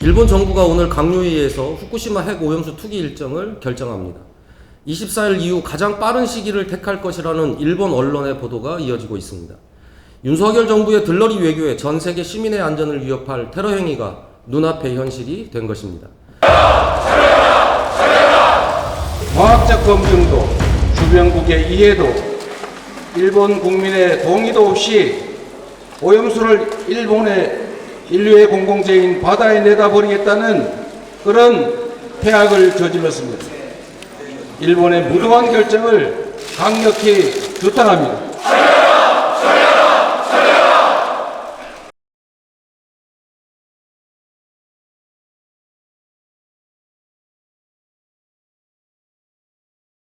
일본 정부가 오늘 강요회의에서 후쿠시마 핵 오염수 투기 일정을 결정합니다. 24일 이후 가장 빠른 시기를 택할 것이라는 일본 언론의 보도가 이어지고 있습니다. 윤석열 정부의 들러리 외교에 전 세계 시민의 안전을 위협할 테러 행위가 눈앞의 현실이 된 것입니다. 과학적 검증도 주변국의 이해도 일본 국민의 동의도 없이 오염수를 일본의 인류의 공공재인 바다에 내다버리겠다는 그런 폐악을 저질렀습니다. 일본의 무도한 결정을 강력히 규탄합니다.